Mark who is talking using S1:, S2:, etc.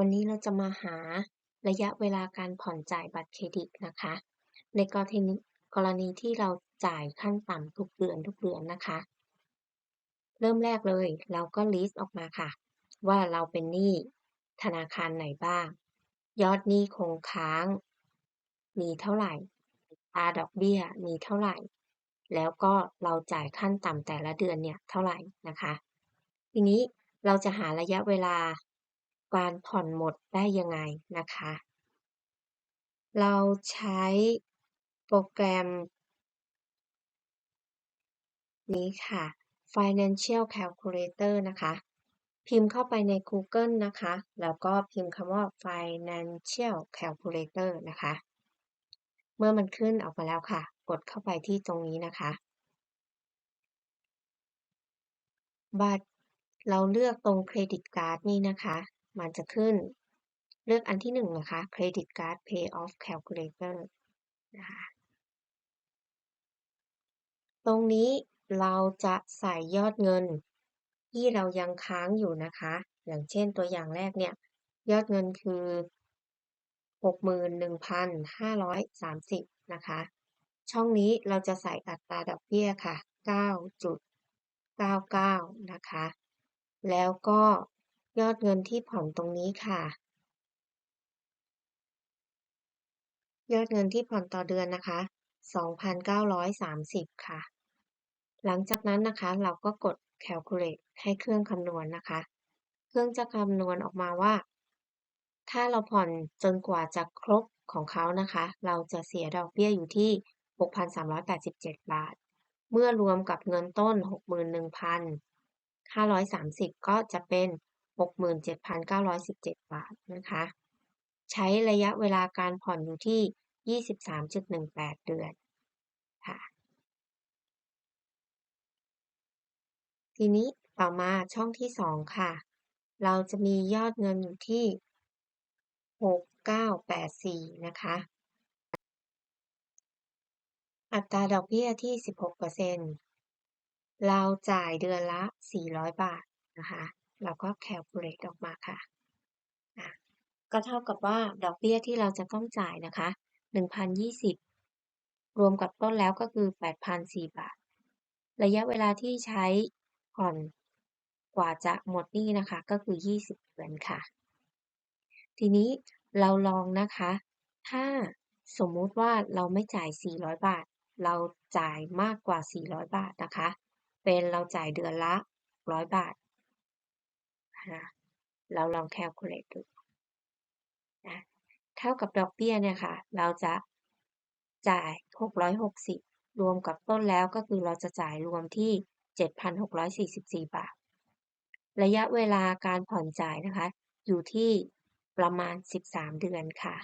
S1: วันนี้เราจะมาหาระยะเวลาการผ่อนจ่ายบัตรเครดิตนะคะ ในกรณีกรณีที่เราจ่ายขั้นต่ำทุกเดือนทุกเดือนนะคะ เริ่มแรกเลยเราก็ลิสต์ออกมาค่ะ ว่าเราเป็นหนี้ธนาคารไหนบ้าง ยอดหนี้คงค้าง มีเท่าไหร่อาดอกเบี้ยมีเท่าไหร่ แล้วก็เราจ่ายขั้นต่ำแต่ละเดือนเนี่ยเท่าไหร่นะคะ ทีนี้เราจะหาระยะเวลา การผ่อนหมดได้ยังไงนะคะ เราใช้โปรแกรม นี้ค่ะ Financial Calculator นะคะ พิมพ์เข้าไปใน Google นะคะ แล้วก็พิมพ์คำว่า Financial Calculator นะคะ เมื่อมันขึ้นออกมาแล้วค่ะ กดเข้าไปที่ตรงนี้นะคะบัตรเราเลือกตรงเครดิตการ์ดนี่นะคะ มันจะขึ้น เลือกอันที่หนึ่งนะคะเครดิตการ์ด Pay Off Calculator นะคะตรงนี้เราจะใส่ยอดเงิน ที่เรายังค้างอยู่นะคะ อย่างเช่นตัวอย่างแรกเนี่ย ยอดเงินคือ 61,530 นะคะ ช่องนี้เราจะใส่อัตราดอกเบี้ยค่ะ 9.99 นะคะ แล้วก็ ยอดเงินที่ผ่อนตรงนี้ค่ะ ยอดเงินที่ผ่อนต่อเดือนนะคะ 2,930 ค่ะ หลังจากนั้นนะคะเราก็กด calculate ให้เครื่องคำนวณนะคะ เครื่องจะคำนวณออกมาว่า ถ้าเราผ่อนจนกว่าจะครบของเขานะคะ เราจะเสียดอกเบี้ยอยู่ที่ 6,387 บาท เมื่อรวมกับเงินต้น 61,530 ก็จะเป็น 67,917 บาทนะคะ ใช้ระยะเวลาการผ่อนอยู่ที่ 23.18 เดือนค่ะ ทีนี้ต่อมาช่องที่ 2 ค่ะ เราจะมียอดเงินอยู่ที่ 6984 นะคะ อัตราดอกเบี้ยที่ 16%เราจ่ายเดือนละ 400 บาทนะคะ เราก็ calculate ออกมาค่ะ ก็เท่ากับว่าดอกเบี้ยที่เราจะต้องจ่ายนะคะ 1,020 รวมกับต้นแล้วก็คือ 8,004 บาท ระยะเวลาที่ใช้ผ่อนกว่าจะหมดนี้นะคะ ก็คือ 20 เดือนค่ะ ทีนี้เราลองนะคะ ถ้าสมมุติว่าเราไม่จ่าย 400 บาท เราจ่ายมากกว่า 400 บาทนะคะ เป็นเราจ่ายเดือนละ 100 บาท นะเราลองแคลคูลเลตดูนะเท่ากับดอกเบี้ยเนี่ยค่ะ เราจะจ่าย 660 รวมกับต้นแล้วก็คือเราจะจ่ายรวมที่ 7,644 บาท ระยะเวลาการผ่อนจ่ายนะคะ อยู่ที่ประมาณ 13 เดือนค่ะ